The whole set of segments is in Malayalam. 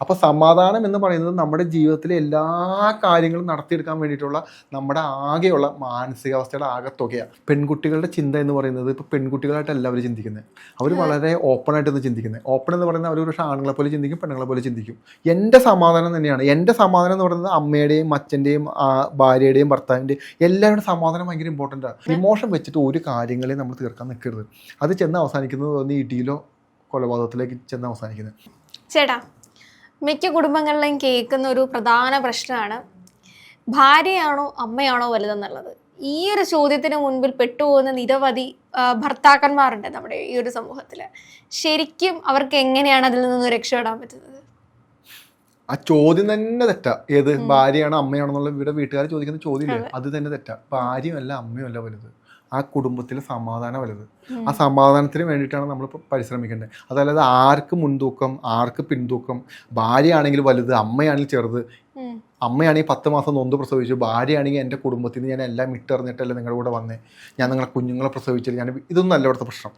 അപ്പൊ സമാധാനം എന്ന് പറയുന്നത് നമ്മുടെ ജീവിതത്തിലെ എല്ലാ കാര്യങ്ങളും നടത്തിയെടുക്കാൻ വേണ്ടിയിട്ടുള്ള നമ്മുടെ ആകെയുള്ള മാനസികാവസ്ഥയുടെ ആകത്തുകയാണ് പെൺകുട്ടികളുടെ ചിന്ത എന്ന് പറയുന്നത് ഇപ്പൊ പെൺകുട്ടികളായിട്ടല്ല അവർ ചിന്തിക്കുന്നത് അവർ വളരെ ഓപ്പൺ ആയിട്ടൊന്ന് ചിന്തിക്കുന്നത് ഓപ്പൺ എന്ന് പറയുന്നത് അവർ പക്ഷേ ആണുങ്ങളെ പോലെ ചിന്തിക്കും പെണ്ണുങ്ങളെ പോലെ ചിന്തിക്കും. എന്റെ സമാധാനം തന്നെയാണ്. എന്റെ സമാധാനം എന്ന് പറയുന്നത് അമ്മയുടെയും അച്ഛന്റെയും ഭാര്യയുടെയും ഭർത്താവിന്റെയും എല്ലാവരുടെ സമാധാനം ഭയങ്കര ഇമ്പോർട്ടന്റ് ആണ് ഇമോഷൻ വെച്ചിട്ട് ഒരു കാര്യങ്ങളെയും നമ്മൾ തീർക്കാൻ നിൽക്കരുത്. അത് ചെന്ന് അവസാനിക്കുന്നത് ഇടിയിലോ കൊലപാതകത്തിലേക്ക് ചെന്ന് അവസാനിക്കുന്നത് ചേട്ടാ മിക്ക കുടുംബങ്ങളിലും കേൾക്കുന്ന ഒരു പ്രധാന പ്രശ്നമാണ് ഭാര്യയാണോ അമ്മയാണോ വലുതെന്നുള്ളത്. ഈ ഒരു ചോദ്യത്തിന് മുൻപിൽ പെട്ടുപോകുന്ന നിരവധി ഭർത്താക്കന്മാരുണ്ട് നമ്മുടെ ഈ ഒരു സമൂഹത്തിൽ ശരിക്കും അവർക്ക് എങ്ങനെയാണ് അതിൽ നിന്ന് രക്ഷപ്പെടാൻ പറ്റുന്നത്? ആ ചോദ്യം തന്നെ തെറ്റാ. ഏത്? ഭാര്യയാണോ അമ്മയാണോ എന്നുള്ള ഇവിടെ വീട്ടുകാർ ചോദിക്കുന്ന ചോദ്യമില്ല? അത്. തന്നെ തെറ്റാ. ഭാര്യയല്ല അമ്മയല്ല വലുത്. ആ കുടുംബത്തിലെ സമാധാനം വലുത്. ആ സമാധാനത്തിന് വേണ്ടിയിട്ടാണ് നമ്മൾ പരിശ്രമിക്കേണ്ടത്. അതല്ലാതെ ആർക്ക് മുൻതൂക്കം ആർക്ക് പിൻതൂക്കം? ഭാര്യയാണെങ്കിൽ വലുത് അമ്മയാണെങ്കിൽ ചെറുത്. അമ്മയാണെങ്കിൽ പത്ത് മാസം നൊന്ത് പ്രസവിച്ചു. ഭാര്യയാണെങ്കിൽ എന്റെ കുടുംബത്തിൽ നിന്ന് ഞാൻ എല്ലാം ഇട്ടെറിഞ്ഞിട്ടല്ലേ നിങ്ങളുടെ കൂടെ വന്നേ. ഞാൻ നിങ്ങളെ കുഞ്ഞുങ്ങളെ പ്രസവിച്ചില്ല. ഞാൻ ഇതൊന്നും അല്ല ഇവിടുത്തെ പ്രശ്നം.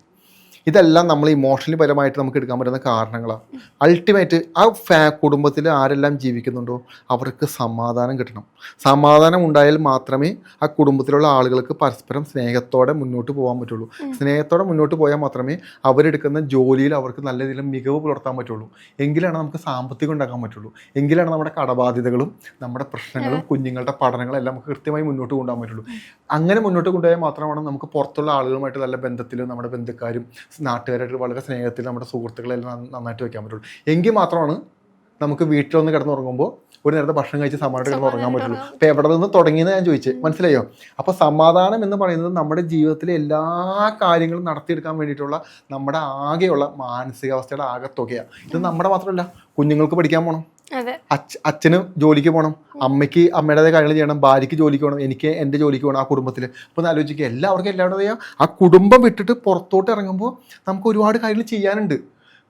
ഇതെല്ലാം നമ്മൾ ഇമോഷണലി പരമായിട്ട് നമുക്ക് എടുക്കാൻ പറ്റുന്ന കാരണങ്ങളാണ്. അൾട്ടിമേറ്റ് ആ ഫാ കുടുംബത്തിൽ ആരെല്ലാം ജീവിക്കുന്നുണ്ടോ? അവർക്ക് സമാധാനം കിട്ടണം. സമാധാനം ഉണ്ടായാൽ മാത്രമേ ആ കുടുംബത്തിലുള്ള ആളുകൾക്ക് പരസ്പരം സ്നേഹത്തോടെ മുന്നോട്ട് പോകാൻ പറ്റുള്ളൂ. സ്നേഹത്തോടെ മുന്നോട്ട് പോയാൽ മാത്രമേ അവരെടുക്കുന്ന ജോലിയിൽ അവർക്ക് നല്ല രീതിയിൽ മികവ് പുലർത്താൻ പറ്റുള്ളൂ. എങ്കിലാണ് നമുക്ക് സാമ്പത്തികം ഉണ്ടാക്കാൻ പറ്റുള്ളൂ. എങ്കിലാണ് നമ്മുടെ കടബാധ്യതകളും നമ്മുടെ പ്രശ്നങ്ങളും കുഞ്ഞുങ്ങളുടെ പഠനങ്ങളും എല്ലാം നമുക്ക് കൃത്യമായി മുന്നോട്ട് കൊണ്ടുപോകാൻ പറ്റുള്ളൂ. അങ്ങനെ മുന്നോട്ട് കൊണ്ടുപോയാൽ മാത്രമാണ് നമുക്ക് പുറത്തുള്ള ആളുകളുമായിട്ട് നല്ല ബന്ധത്തിലും നമ്മുടെ ബന്ധുക്കാരും നാട്ടുകാരായിട്ട് വളരെ സ്നേഹത്തിൽ നമ്മുടെ സുഹൃത്തുക്കളെല്ലാം നന്നായിട്ട് വയ്ക്കാൻ പറ്റുള്ളൂ. എങ്കിൽ മാത്രമാണ് നമുക്ക് വീട്ടിലൊന്ന് കിടന്നുറങ്ങുമ്പോൾ ഒരു നേരത്തെ ഭക്ഷണം കഴിച്ച് സമാധാനം കിടന്ന് ഉറങ്ങാൻ പറ്റുള്ളൂ. അപ്പൊ എവിടെ നിന്ന് തുടങ്ങിയെന്ന് ഞാൻ ചോദിച്ചു. മനസ്സിലായോ? അപ്പൊ സമാധാനം എന്ന് പറയുന്നത് നമ്മുടെ ജീവിതത്തിലെ എല്ലാ കാര്യങ്ങളും നടത്തിയെടുക്കാൻ വേണ്ടിയിട്ടുള്ള നമ്മുടെ ആകെയുള്ള മാനസികാവസ്ഥയുടെ ആകത്തുകയാണ് ഇത് നമ്മുടെ മാത്രമല്ല കുഞ്ഞുങ്ങൾക്ക് പഠിക്കാൻ പോകണം അച്ഛന് ജോലിക്ക് പോകണം അമ്മയ്ക്ക് അമ്മയുടേതായ കാര്യങ്ങൾ ചെയ്യണം. ഭാര്യയ്ക്ക് ജോലിക്ക് പോകണം എനിക്ക് എന്റെ ജോലിക്ക് പോകണം ആ കുടുംബത്തിൽ അപ്പോൾ ഒന്ന് ആലോചിക്കുക എല്ലാവർക്കും എല്ലാവരുടെയും ആ കുടുംബം വിട്ടിട്ട് പുറത്തോട്ട് ഇറങ്ങുമ്പോൾ നമുക്ക് ഒരുപാട് കാര്യങ്ങൾ ചെയ്യാനുണ്ട്.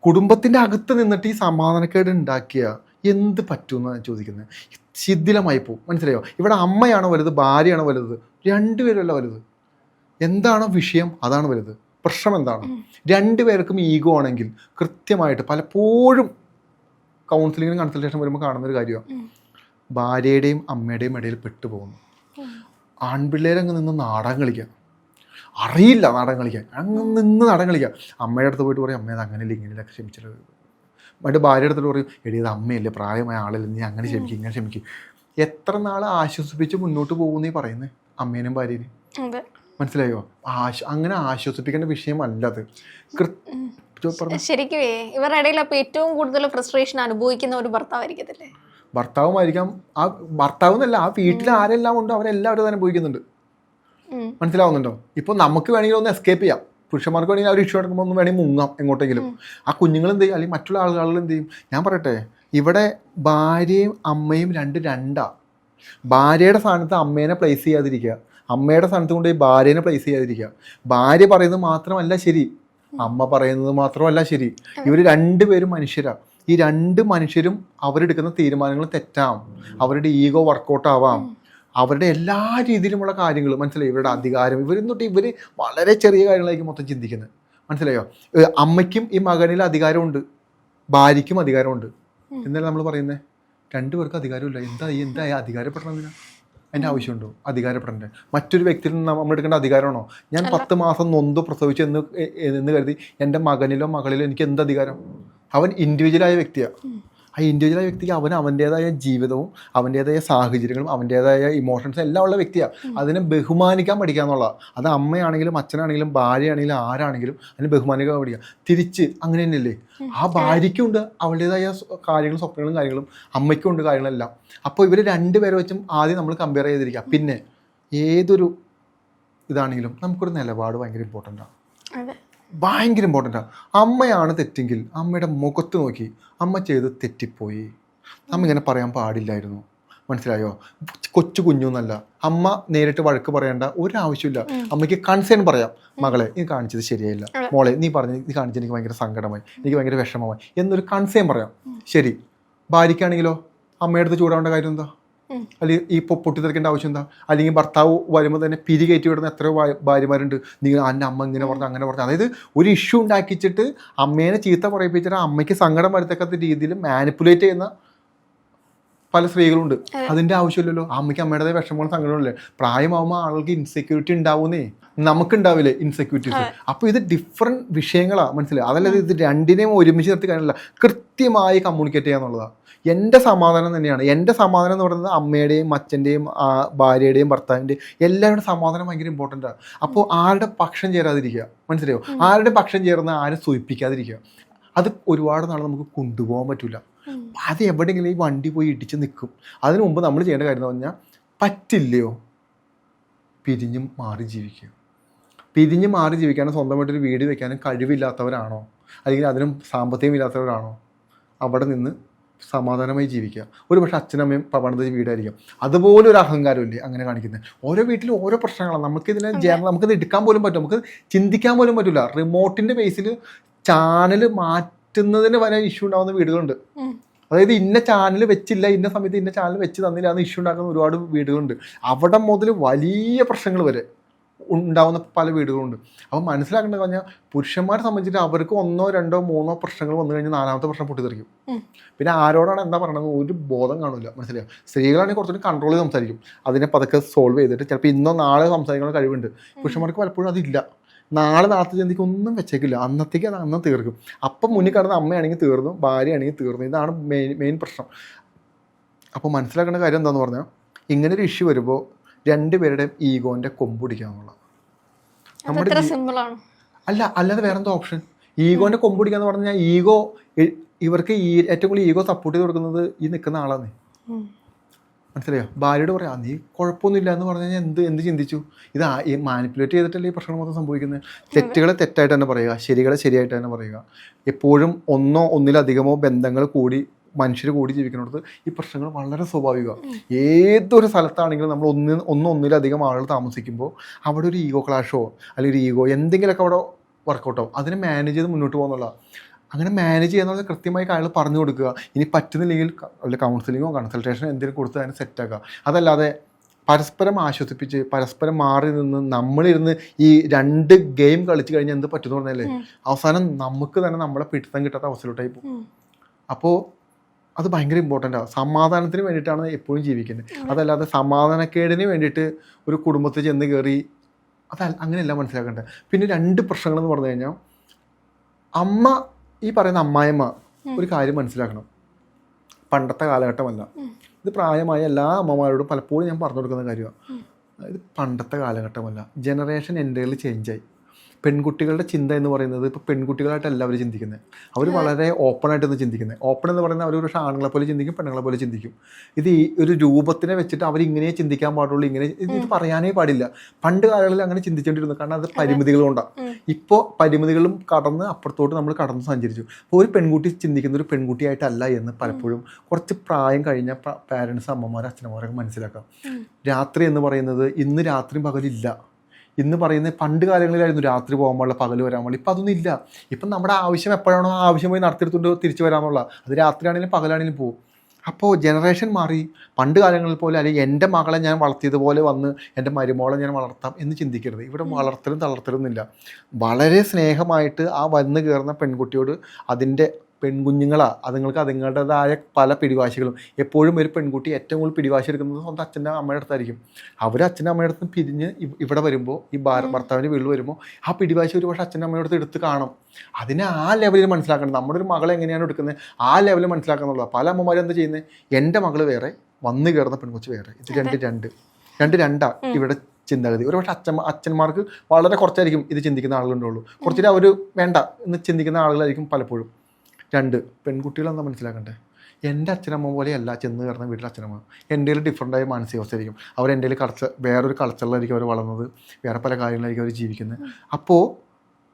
കുടുംബത്തിന്റെ അകത്ത് നിന്നിട്ട് ഈ സമാധാനക്കേട് ഉണ്ടാക്കിയ എന്ത് പറ്റുമെന്നാണ് ചോദിക്കുന്നത് ശിഥിലമായി പോകും മനസ്സിലായോ? ഇവിടെ അമ്മയാണോ വലുത്? ഭാര്യയാണോ വലുത്? രണ്ടുപേരല്ല വലുത്. എന്താണോ വിഷയം അതാണ് വലുത്. പ്രശ്നം എന്താണ്? രണ്ടുപേർക്കും ഈഗോ ആണെങ്കിൽ കൃത്യമായിട്ട് പലപ്പോഴും കൗൺസിലിങ്ങിനും കൺസൾട്ടേഷൻ വരുമ്പോൾ കാണുന്നൊരു കാര്യമാണ്. ഭാര്യയുടെയും അമ്മയുടെയും ഇടയിൽ പെട്ടുപോകുന്നു. ആൺപിള്ളേരങ്ങ് നിന്ന് നാടകം കളിക്കാം. അറിയില്ല നാടൻ കളിക്കാൻ. അങ്ങ് നിന്ന് നാടൻ കളിക്കാം. അമ്മയുടെ അടുത്ത് പോയിട്ട് പറയും അമ്മയത് അങ്ങനെയല്ല? ഇങ്ങനെയല്ല ക്ഷമിച്ചത് എന്നിട്ട് ഭാര്യയുടെ അടുത്ത് പറയും എടി ഇത് അമ്മയല്ലേ? പ്രായമായ ആളല്ലേ? നീ അങ്ങനെ ക്ഷമിക്കും ഇങ്ങനെ ക്ഷമിക്കും. എത്ര നാൾ ആശ്വസിപ്പിച്ച് മുന്നോട്ട് പോകുന്നീ പറയുന്നത് അമ്മേനും ഭാര്യനെയും മനസ്സിലായോ? ആശ അങ്ങനെ ആശ്വസിപ്പിക്കേണ്ട വിഷയമല്ല അത്. കൃ- ചോ- പറഞ്ഞോ. ശരിക്കും ഇവരുടെ ഇടയിൽ അപ്പൊ ഏറ്റവും കൂടുതൽ ഫ്രസ്ട്രേഷൻ അനുഭവിക്കുന്ന ഒരു ഭർത്താവായിരിക്കത്തില്ലേ? ഭർത്താവുമായിരിക്കാം. ആ ഭർത്താവ് എന്നല്ല ആ വീട്ടിൽ ആരെല്ലാം ഉണ്ടോ അവരെല്ലാവരും അത് അനുഭവിക്കുന്നുണ്ട്. മനസ്സിലാവുന്നുണ്ടോ? ഇപ്പോൾ നമുക്ക് വേണമെങ്കിൽ ഒന്ന് എസ്കേപ്പ് ചെയ്യാം. പുരുഷന്മാർക്ക് വേണമെങ്കിൽ അവർ ഇഷ്യൂ എടുക്കുമ്പോൾ ഒന്ന് വേണമെങ്കിൽ മുങ്ങാം എങ്ങോട്ടെങ്കിലും. ആ കുഞ്ഞുങ്ങൾ എന്ത് ചെയ്യും? അല്ലെങ്കിൽ മറ്റുള്ള ആളുകൾ എന്ത് ചെയ്യും? ഞാൻ പറയട്ടെ ഇവിടെ ഭാര്യയും അമ്മയും രണ്ട് രണ്ടാ. ഭാര്യയുടെ സ്ഥാനത്ത് അമ്മേനെ പ്ലേസ് ചെയ്യാതിരിക്കുക. അമ്മയുടെ സ്ഥാനത്ത് കൊണ്ട് ഭാര്യനെ പ്ലേസ് ചെയ്യാതിരിക്കുക. ഭാര്യ പറയുന്നത് മാത്രമല്ല ശരി. അമ്മ പറയുന്നത് മാത്രമല്ല ശരി. ഇവർ രണ്ടുപേരും മനുഷ്യരാണ് ഈ രണ്ട് മനുഷ്യരും അവരെടുക്കുന്ന തീരുമാനങ്ങൾ തെറ്റാം. അവരുടെ ഈഗോ വർക്കൗട്ട് ആവാം. അവരുടെ എല്ലാ രീതിയിലുമുള്ള കാര്യങ്ങൾ മനസ്സിലായി? ഇവരുടെ അധികാരം ഇവരെന്നിട്ട് ഇവർ വളരെ ചെറിയ കാര്യങ്ങളായിരിക്കും മൊത്തം ചിന്തിക്കുന്നത്. മനസ്സിലായോ? അമ്മയ്ക്കും ഈ മകനിൽ അധികാരമുണ്ട് ഭാര്യയ്ക്കും അധികാരമുണ്ട്. എന്നല്ല നമ്മൾ പറയുന്നത് രണ്ടുപേർക്കും അധികാരമില്ല. എന്താ എന്താ ഈ അധികാരപ്പെടണമെന്നില്ല അതിന്റെ ആവശ്യമുണ്ടോ? അധികാരപ്പെടേണ്ടത് മറ്റൊരു വ്യക്തിയിൽ നിന്ന് നമ്മൾ എടുക്കേണ്ട അധികാരമാണോ? ഞാൻ പത്ത് മാസം നൊന്ത് പ്രസവിച്ചു എന്ന് എന്ന് കരുതി എന്റെ മകനിലോ മകളിലോ എനിക്ക് എന്ത് അധികാരം? അവൻ ഇൻഡിവിജ്വലായ വ്യക്തിയാണ് ആ ഇൻഡിവിജ്വലായ വ്യക്തിക്ക് അവൻ അവന്റേതായ ജീവിതവും അവന്റേതായ സാഹചര്യങ്ങളും അവന്റേതായ ഇമോഷൻസും എല്ലാം ഉള്ള വ്യക്തിയാണ് അതിനെ ബഹുമാനിക്കാൻ പഠിക്കുക എന്നുള്ളത്. അത് അമ്മയാണെങ്കിലും അച്ഛനാണെങ്കിലും ഭാര്യയാണെങ്കിലും ആരാണെങ്കിലും അതിനെ ബഹുമാനിക്കാൻ പഠിക്കുക. തിരിച്ച് അങ്ങനെ തന്നെയല്ലേ? ആ ഭാര്യയ്ക്കുണ്ട്. അവളുടേതായ കാര്യങ്ങളും സ്വപ്നങ്ങളും കാര്യങ്ങളും. അമ്മയ്ക്കും ഉണ്ട് കാര്യങ്ങളെല്ലാം. അപ്പോൾ ഇവർ രണ്ടുപേരെ വെച്ചും ആദ്യം നമ്മൾ കമ്പയർ ചെയ്തിരിക്കുക. പിന്നെ ഏതൊരു ഇതാണെങ്കിലും നമുക്കൊരു നിലപാട് ഭയങ്കര ഇമ്പോർട്ടന്റ് ആണ് ഭയങ്കര ഇമ്പോർട്ടന്റ് ആണ് അമ്മയാണ് തെറ്റെങ്കിൽ അമ്മയുടെ മുഖത്ത് നോക്കി അമ്മ ചെയ്ത് തെറ്റിപ്പോയി. അമ്മ ഇങ്ങനെ പറയാൻ പാടില്ലായിരുന്നു. മനസ്സിലായോ? കൊച്ചു കുഞ്ഞൊന്നല്ല അമ്മ നേരിട്ട് വഴക്ക് പറയേണ്ട ഒരാവശ്യമില്ല. അമ്മയ്ക്ക് കൺസേൺ പറയാം. മകളെ നീ കാണിച്ചത് ശരിയായില്ല. മോളെ നീ പറഞ്ഞ് നീ കാണിച്ചത് എനിക്ക് ഭയങ്കര സങ്കടമായി. എനിക്ക് ഭയങ്കര വിഷമമായി. എന്നൊരു കൺസേൺ പറയാം. ശരി. ഭാര്യയ്ക്കാണെങ്കിലോ? അമ്മയുടെ അടുത്ത് ചൂടാവേണ്ട കാര്യം എന്താ. അല്ലെങ്കിൽ ഈ പൊ- പൊട്ടിത്തെറിക്കേണ്ട ആവശ്യം എന്താ? അല്ലെങ്കിൽ ഭർത്താവ് വരുമ്പോൾ തന്നെ പിരി കയറ്റി വിടുന്ന എത്രയോ ഭാര്യമാരുണ്ട്. നിങ്ങൾ അന്ന അമ്മ ഇങ്ങനെ പറഞ്ഞു അങ്ങനെ പറഞ്ഞു. അതായത് ഒരു ഇഷ്യൂ ഉണ്ടാക്കിച്ചിട്ട് അമ്മേനെ ചീത്ത പറയിപ്പിച്ചിട്ട് അമ്മയ്ക്ക് സങ്കടം വരത്തക്കത്ത രീതിയിൽ മാനിപ്പുലേറ്റ് ചെയ്യുന്ന പല സ്ത്രീകളുണ്ട്. അതിന്റെ ആവശ്യമില്ലല്ലോ. അമ്മയ്ക്ക് അമ്മയുടെ വിഷമങ്ങളും സംഘടനകളല്ലേ പ്രായമാകുമ്പോൾ ആളുകൾക്ക് ഇൻസെക്യൂരിറ്റി ഉണ്ടാവുന്നേ. നമുക്കുണ്ടാവില്ലേ ഇൻസെക്യൂരിറ്റീസ് അപ്പൊ ഇത് ഡിഫറെന്റ് വിഷയങ്ങളാ മനസ്സിലായി? അതല്ല ഇത് രണ്ടിനെയും ഒരുമിച്ച് നിർത്തി കാര്യമില്ല. കൃത്യമായി കമ്മ്യൂണിക്കേറ്റ് ചെയ്യാന്നുള്ളതാണ് എന്റെ സമാധാനം തന്നെയാണ്. എന്റെ സമാധാനം എന്ന് പറയുന്നത് അമ്മയുടെയും അച്ഛന്റെയും ഭാര്യയുടെയും ഭർത്താവിന്റെയും എല്ലാവരുടെ സമാധാനം ഭയങ്കര ഇമ്പോർട്ടന്റ് ആണ് അപ്പോൾ ആരുടെ പക്ഷം ചേരാതിരിക്കുക? മനസ്സിലായോ? ആരുടെ പക്ഷം ചേർന്ന് ആരും സൂചിപ്പിക്കാതിരിക്കുക? അത് ഒരുപാട് നാൾ നമുക്ക് കൊണ്ടുപോകാൻ പറ്റില്ല. അത് എവിടെയെങ്കിലും ഈ വണ്ടി പോയി ഇടിച്ച് നിൽക്കും അതിനു മുമ്പ് നമ്മൾ ചെയ്യേണ്ട കാര്യം എന്ന് പറഞ്ഞാൽ പറ്റില്ലയോ? പിരിഞ്ഞും മാറി ജീവിക്കുക. പിരിഞ്ഞ് മാറി ജീവിക്കാനും സ്വന്തമായിട്ടൊരു വീട് വെക്കാനും കഴിവില്ലാത്തവരാണോ? അല്ലെങ്കിൽ അതിനും സാമ്പത്തികം ഇല്ലാത്തവരാണോ? അവിടെ നിന്ന് സമാധാനമായി ജീവിക്കുക. ഒരു പക്ഷേ അച്ഛനമ്മയും പണിത വീടായിരിക്കും. അതുപോലെ ഒരു അഹങ്കാരമില്ലേ അങ്ങനെ കാണിക്കുന്നത്? ഓരോ വീട്ടിലും ഓരോ പ്രശ്നങ്ങളാണ്. നമുക്കിതിനെ നമുക്കിത് എടുക്കാൻ പോലും പറ്റും. നമുക്ക് ചിന്തിക്കാൻ പോലും പറ്റില്ല റിമോട്ടിന്റെ ബേസിൽ ചാനൽ മാറ്റുന്നതിന് വരെ ഇഷ്യൂ ഉണ്ടാകുന്ന വീടുകളുണ്ട്. അതായത് ഇന്ന ചാനൽ വെച്ചില്ല ഇന്ന സമയത്ത് ഇന്ന ചാനൽ വെച്ച് തന്നില്ല എന്ന് ഇഷ്യൂ ഉണ്ടാക്കുന്ന ഒരുപാട് വീടുകളുണ്ട്. അവിടെ മുതൽ വലിയ പ്രശ്നങ്ങൾ വരെ ഉണ്ടാവുന്ന പല വീടുകളുണ്ട്. അപ്പോൾ മനസ്സിലാക്കേണ്ടത് പറഞ്ഞാൽ പുരുഷന്മാരെ സംബന്ധിച്ചിട്ട് അവർക്ക് ഒന്നോ രണ്ടോ മൂന്നോ പ്രശ്നങ്ങൾ വന്നു കഴിഞ്ഞാൽ നാലാമത്തെ പ്രശ്നം പൊട്ടിത്തെറിക്കും. പിന്നെ ആരോടാണ് എന്താ പറയുന്നത് ഒരു ബോധം കാണില്ല മനസ്സിലായോ? സ്ത്രീകളാണെങ്കിൽ കുറച്ചുകൂടി കൺട്രോൾ ചെയ്ത് സംസാരിക്കും. അതിനെ പതുക്കെ സോൾവ് ചെയ്തിട്ട് ചിലപ്പോൾ ഇന്നോ നാളെ സംസാരിക്കാനുള്ള കഴിവുണ്ട്. പുരുഷന്മാർക്ക് പലപ്പോഴും അതില്ല. നാളെ നാളത്തെ ചിന്തിക്ക് ഒന്നും വെച്ചേക്കില്ല. അന്നത്തേക്ക് അത് അന്ന് തീർക്കും. അപ്പം മുന്നിൽ കിടന്ന അമ്മയാണെങ്കിൽ തീർന്നു ഭാര്യയാണെങ്കിൽ തീർന്നു. ഇതാണ് മെയിൻ മെയിൻ പ്രശ്നം. അപ്പോൾ മനസ്സിലാക്കേണ്ട കാര്യം എന്താണെന്ന് പറഞ്ഞാൽ ഇങ്ങനെ ഒരു ഇഷ്യൂ വരുമ്പോൾ രണ്ടുപേരുടെയും ഈഗോന്റെ കൊമ്പൊടിക്കുക എന്നുള്ള നമ്മുടെ അല്ല അല്ലാതെ വേറെന്തോ ഓപ്ഷൻ ഈഗോന്റെ കൊമ്പൊടിക്കുക എന്ന് പറഞ്ഞാൽ ഈഗോ ഇവർക്ക് ഈ ഏറ്റവും കൂടുതൽ ഈഗോ സപ്പോർട്ട് ചെയ്ത് കൊടുക്കുന്നത് ഈ നിൽക്കുന്ന ആളാണ് ഉം. മനസ്സിലായോ? ഭാര്യയോട് പറയാം നീ കുഴപ്പമൊന്നുമില്ല എന്ന് പറഞ്ഞു കഴിഞ്ഞാൽ എന്ത് എന്ത് ചിന്തിച്ചു? ഇത് മാനിപ്പുലേറ്റ് ചെയ്തിട്ടല്ലേ ഈ പ്രശ്നം മൊത്തം സംഭവിക്കുന്നത്? തെറ്റുകളെ തെറ്റായിട്ട് തന്നെ പറയുക ശരികളെ ശരിയായിട്ട് തന്നെ പറയുക. എപ്പോഴും ഒന്നോ ഒന്നിലധികമോ ബന്ധങ്ങൾ കൂടി മനുഷ്യർ കൂടി ജീവിക്കുന്നിടത്ത് ഈ പ്രശ്നങ്ങൾ വളരെ സ്വാഭാവികമാണ് ഏതൊരു സ്ഥലത്താണെങ്കിലും നമ്മൾ ഒന്ന് ഒന്നോ ഒന്നിലധികം ആളുകൾ താമസിക്കുമ്പോൾ അവിടെ ഒരു ഈഗോ ക്ലാഷോ അല്ലെങ്കിൽ ഒരു ഈഗോ എന്തെങ്കിലുമൊക്കെ അവിടെ വർക്കൗട്ടോ അതിനെ മാനേജ് ചെയ്ത് മുന്നോട്ട് പോകുന്നുള്ള അങ്ങനെ മാനേജ് ചെയ്യാന്നുള്ള കൃത്യമായി കാര്യങ്ങൾ പറഞ്ഞു കൊടുക്കുക. ഇനി പറ്റുന്നില്ലെങ്കിൽ വല്ല കൗൺസിലിങ്ങോ കൺസൾട്ടേഷനോ എന്തെങ്കിലും കൊടുത്ത് അതിനെ സെറ്റാക്കുക അതല്ലാതെ പരസ്പരം ആശ്വസിപ്പിച്ച് പരസ്പരം മാറി നിന്ന് നമ്മളിരുന്ന് ഈ രണ്ട് ഗെയിം കളിച്ചു കഴിഞ്ഞാൽ എന്ത് പറ്റുന്നു പറഞ്ഞാലേ അവസാനം നമുക്ക് തന്നെ നമ്മളെ പിടുത്തം കിട്ടാത്ത അവസ്ഥയിലോട്ടായി പോകും. അപ്പോൾ അത് ഭയങ്കര ഇമ്പോർട്ടന്റ് ആണ് സമാധാനത്തിന് വേണ്ടിയിട്ടാണ് എപ്പോഴും ജീവിക്കുന്നത്. അതല്ലാതെ സമാധാനക്കേടിന് വേണ്ടിയിട്ട് ഒരു കുടുംബത്തിൽ ചെന്ന് കയറി അതല്ല അങ്ങനെയല്ല മനസ്സിലാക്കേണ്ടത്. പിന്നെ രണ്ട് പ്രശ്നങ്ങൾ എന്ന് പറഞ്ഞു കഴിഞ്ഞാൽ അമ്മ ഈ പറയുന്ന അമ്മായിമ്മ ഒരു കാര്യം മനസ്സിലാക്കണം. പണ്ടത്തെ കാലഘട്ടമല്ല. ഇത് പ്രായമായ എല്ലാ അമ്മമാരോടും പലപ്പോഴും ഞാൻ പറഞ്ഞു കൊടുക്കുന്ന കാര്യമാണ് ഇത് പണ്ടത്തെ കാലഘട്ടമല്ല. ജനറേഷൻ എന്റെ ചേഞ്ചായി പെൺകുട്ടികളുടെ ചിന്ത എന്ന് പറയുന്നത് ഇപ്പോൾ പെൺകുട്ടികളായിട്ടല്ല അവർ ചിന്തിക്കുന്നത് അവർ വളരെ ഓപ്പൺ ആയിട്ടൊന്ന് ചിന്തിക്കുന്നത് ഓപ്പൺ എന്ന് പറയുന്നത് അവർ പക്ഷേ ആണുങ്ങളെ പോലെ ചിന്തിക്കും പെണ്ണുങ്ങളെ പോലെ ചിന്തിക്കും. ഇത് ഈ ഒരു രൂപത്തിനെ വെച്ചിട്ട് അവർ ഇങ്ങനെ ചിന്തിക്കാൻ പാടുള്ളൂ ഇങ്ങനെ ഇത് ഇത് പറയാനേ പാടില്ല. പണ്ട് കാലങ്ങളിൽ അങ്ങനെ ചിന്തിച്ചുകൊണ്ടിരുന്നു കാരണം അത് പരിമിതികൾ കൊണ്ടാണ് ഇപ്പോൾ പരിമിതികളും കടന്ന് അപ്പുറത്തോട്ട് നമ്മൾ കടന്ന് സഞ്ചരിച്ചു. അപ്പോൾ ഒരു പെൺകുട്ടി ചിന്തിക്കുന്ന ഒരു പെൺകുട്ടിയായിട്ടല്ല എന്ന് പലപ്പോഴും കുറച്ച് പ്രായം കഴിഞ്ഞ പാരൻസ് അമ്മമാരും അച്ഛനമാരൊക്കെ മനസ്സിലാക്കാം. രാത്രി എന്ന് പറയുന്നത് ഇന്ന് രാത്രിയും പകലില്ല. ഇന്ന് പറയുന്ന പണ്ട് കാലങ്ങളിലായിരുന്നു രാത്രി പോകാൻ പാടില്ല പകൽ വരാൻ പാടില്ല ഇപ്പം അതൊന്നും ഇല്ല. ഇപ്പം നമ്മുടെ ആവശ്യം എപ്പോഴാണോ ആ ആവശ്യം പോയി നടത്തിയെടുത്തുകൊണ്ട് തിരിച്ചു വരാമെന്നുള്ള. അത് രാത്രിയാണെങ്കിലും പകലാണെങ്കിലും പോകും അപ്പോൾ ജനറേഷൻ മാറി. പണ്ട് കാലങ്ങളിൽ പോലെ അല്ലെങ്കിൽ എന്റെ മകളെ ഞാൻ വളർത്തിയതുപോലെ വന്ന് എന്റെ മരുമോളെ ഞാൻ വളർത്താം എന്ന് ചിന്തിക്കരുത്. ഇവിടെ വളർത്തലും തളർത്തലൊന്നുമില്ല വളരെ സ്നേഹമായിട്ട് ആ വന്ന് കയറുന്ന പെൺകുട്ടിയോട് അതിന്റെ പെൺകുഞ്ഞുങ്ങളാ. അതുങ്ങൾക്ക് അതുങ്ങളുടേതായ പല പിടിവാശികളും. എപ്പോഴും ഒരു പെൺകുട്ടി ഏറ്റവും കൂടുതൽ പിടിവാശി എടുക്കുന്നത് സ്വന്തം അച്ഛന്റെ അമ്മയുടെ അടുത്തായിരിക്കും. അവർ അച്ഛന്റെ അമ്മയുടെ അടുത്ത് പിരിഞ്ഞ് ഇവിടെ വരുമ്പോൾ ഈ ഭാര ഭർത്താവിന്റെ വീട്ടിൽ വരുമ്പോൾ ആ പിടിവാശി ഒരു പക്ഷേ അച്ഛന്റെ അമ്മയുടെ അടുത്ത് എടുത്ത് കാണും. അതിനെ ആ ലെവലിൽ മനസ്സിലാക്കണം. നമ്മുടെ ഒരു മകളെ എങ്ങനെയാണ് എടുക്കുന്നത്? ആ ലെവലിൽ മനസ്സിലാക്കാന്നുള്ളത്. പല അമ്മമാരും എന്താ ചെയ്യുന്നത് എന്റെ മകൾ വേറെ വന്ന് കയറുന്ന പെൺകുച്ച് വേറെ. ഇത് രണ്ട് രണ്ട്. രണ്ട് രണ്ടാ ഇവിടെ ചിന്താഗതി. ഒരു പക്ഷേ അച്ഛൻ അച്ഛന്മാർക്ക് വളരെ കുറച്ചായിരിക്കും ഇത് ചിന്തിക്കുന്ന ആളുകളുണ്ടുള്ളൂ കുറച്ചിട്ട് അവർ വേണ്ട എന്ന് ചിന്തിക്കുന്ന ആളുകളായിരിക്കും പലപ്പോഴും. രണ്ട് പെൺകുട്ടികളെന്താ മനസ്സിലാക്കണ്ടേ? എന്റെ അച്ഛനമ്മ പോലെയല്ല ചെന്ന് കയറുന്ന വീട്ടിൽ അച്ഛനമ്മ. എന്റെ ഡിഫറന്റായ മാനസികാവസ്ഥയായിരിക്കും. അവർ എന്റെ കൾച്ചർ വേറൊരു കൾച്ചറിലായിരിക്കും അവർ വളർന്നത്. വേറെ പല കാര്യങ്ങളായിരിക്കും അവർ ജീവിക്കുന്നത്. അപ്പോൾ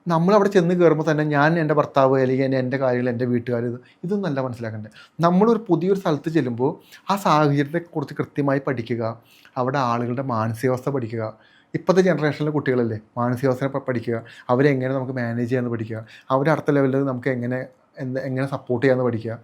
നമ്മളവിടെ ചെന്ന് കയറുമ്പോൾ തന്നെ ഞാൻ എന്റെ ഭർത്താവ് അല്ലെങ്കിൽ എന്റെ എന്റെ കാര്യങ്ങൾ എന്റെ വീട്ടുകാർ ഇത് ഇതൊന്നും അല്ല മനസ്സിലാക്കണ്ടേ. നമ്മളൊരു പുതിയൊരു സ്ഥലത്ത് ചെല്ലുമ്പോൾ ആ സാഹചര്യത്തെക്കുറിച്ച് കൃത്യമായി പഠിക്കുക. അവിടെ ആളുകളുടെ മാനസികാവസ്ഥ പഠിക്കുക. ഇപ്പോഴത്തെ ജനറേഷനിലെ കുട്ടികളല്ലേ? മാനസികാവസ്ഥയെ പഠിക്കുക. അവരെങ്ങനെ നമുക്ക് മാനേജ് ചെയ്യാമെന്ന് പഠിക്കുക. അവരെ അടുത്ത ലെവലിൽ നമുക്ക് എങ്ങനെ എന്ത് എങ്ങനെ സപ്പോർട്ട് ചെയ്യാമെന്ന് പഠിക്കുക.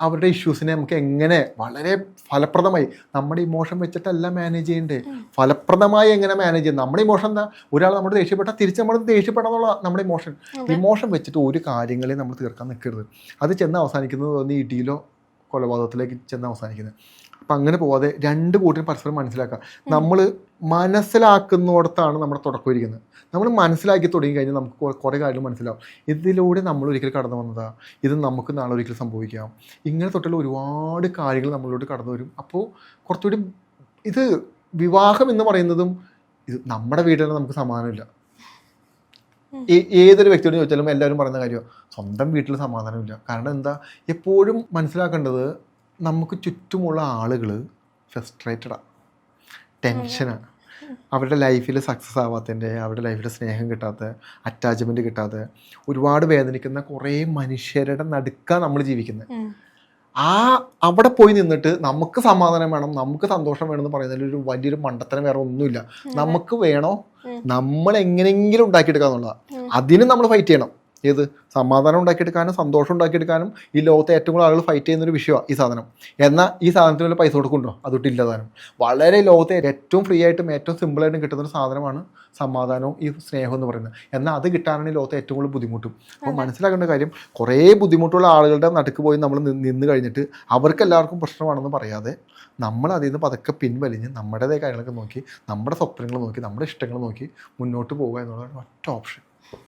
അവരുടെ ഇഷ്യൂസിനെ നമുക്ക് എങ്ങനെ വളരെ ഫലപ്രദമായി നമ്മുടെ ഇമോഷൻ വെച്ചിട്ടല്ല മാനേജ് ചെയ്യേണ്ടത് ഫലപ്രദമായി എങ്ങനെ മാനേജ് ചെയ്യുന്നത് നമ്മുടെ ഇമോഷൻ എന്താ? ഒരാൾ നമ്മുടെ ദേഷ്യപ്പെട്ടാൽ തിരിച്ച് നമ്മൾ ദേഷ്യപ്പെടാന്നുള്ള നമ്മുടെ ഇമോഷൻ ഇമോഷൻ വെച്ചിട്ട് ഒരു കാര്യങ്ങളെ നമ്മൾ തീർക്കാൻ നിൽക്കരുത് അത് ചെന്ന് അവസാനിക്കുന്നത് ഒന്ന് ഇടിയിലോ കൊലപാതകത്തിലേക്ക് ചെന്ന് അവസാനിക്കുന്നത്. അപ്പം അങ്ങനെ പോവാതെ രണ്ട് കൂട്ടിനും പരസ്പരം മനസ്സിലാക്കുക. നമ്മൾ മനസ്സിലാക്കുന്നിടത്താണ് നമ്മുടെ തുടക്കം ഇരിക്കുന്നത്. നമ്മൾ മനസ്സിലാക്കി തുടങ്ങി കഴിഞ്ഞാൽ നമുക്ക് കുറേ കാര്യങ്ങൾ മനസ്സിലാവും. ഇതിലൂടെ നമ്മൾ ഒരിക്കൽ കടന്നു വന്നതാ. ഇത് നമുക്ക് നാളെ ഒരിക്കൽ സംഭവിക്കാം. ഇങ്ങനെ തൊട്ടുള്ള ഒരുപാട് കാര്യങ്ങൾ നമ്മളിലോട്ട് കടന്നു വരും. അപ്പോൾ കുറച്ചുകൂടി ഇത് വിവാഹം എന്ന് പറയുന്നതും ഇത് നമ്മുടെ വീട്ടിൽ നമുക്ക് സമാനമില്ല ഏതൊരു വ്യക്തിയോട് ചോദിച്ചാലും എല്ലാവരും പറയുന്ന കാര്യമാണ് സ്വന്തം വീട്ടിൽ സമാധാനമില്ല. കാരണം എന്താ? എപ്പോഴും മനസ്സിലാക്കേണ്ടത് നമുക്ക് ചുറ്റുമുള്ള ആളുകൾ ഫ്രസ്ട്രേറ്റഡാണ് ടെൻഷനാണ് അവരുടെ ലൈഫിൽ സക്സസ് ആവാത്തതിന്റെ അവരുടെ ലൈഫിൽ സ്നേഹം കിട്ടാത്ത അറ്റാച്ച്മെന്റ് കിട്ടാത്ത ഒരുപാട് വേദനിക്കുന്ന കുറേ മനുഷ്യരുടെ നടുക്കാണ് നമ്മൾ ജീവിക്കുന്നത് ആ അവിടെ പോയി നിന്നിട്ട് നമുക്ക് സമാധാനം വേണം നമുക്ക് സന്തോഷം വേണമെന്ന് പറയുന്നതിൽ ഒരു വലിയൊരു മണ്ടത്തരം വേറെ ഒന്നുമില്ല. നമുക്ക് വേണോ. നമ്മൾ എങ്ങനെയെങ്കിലും ഉണ്ടാക്കിയെടുക്കുക എന്നുള്ളതാണ് അതിന് നമ്മൾ ഫൈറ്റ് ചെയ്യണം. ഏത്? സമാധാനം ഉണ്ടാക്കിയെടുക്കാനും സന്തോഷം ഉണ്ടാക്കിയെടുക്കാനും ഈ ലോകത്തെ ഏറ്റവും കൂടുതൽ ആളുകൾ ഫൈറ്റ് ചെയ്യുന്നൊരു വിഷയമാണ് ഈ സാധനം. എന്നാൽ ഈ സാധനത്തിന് വല്ല പൈസ കൊടുക്കുന്നുണ്ടോ? അതൊട്ട് സാധനം വളരെ ലോകത്തെ ഏറ്റവും ഫ്രീ ആയിട്ടും ഏറ്റവും സിമ്പിളായിട്ടും കിട്ടുന്ന ഒരു സാധനമാണ് സമാധാനവും ഈ സ്നേഹം എന്ന് പറയുന്നത്. എന്നാൽ അത് കിട്ടാനാണ് ഈ ലോകത്തെ ഏറ്റവും കൂടുതൽ ബുദ്ധിമുട്ടും. അപ്പോൾ മനസ്സിലാക്കേണ്ട കാര്യം കുറേ ബുദ്ധിമുട്ടുള്ള ആളുകളുടെ നടുക്ക് പോയി നമ്മൾ നിന്ന് കഴിഞ്ഞിട്ട് അവർക്ക് എല്ലാവർക്കും പ്രശ്നമാണെന്ന് പറയാതെ നമ്മൾ അതിൽ നിന്ന് പതുക്കെ പിൻവലിഞ്ഞ് നമ്മുടേതായ കാര്യങ്ങളൊക്കെ നോക്കി നമ്മുടെ സ്വപ്നങ്ങൾ നോക്കി നമ്മുടെ ഇഷ്ടങ്ങൾ നോക്കി മുന്നോട്ട് പോകുക എന്നുള്ളതാണ് ഒറ്റ ഓപ്ഷൻ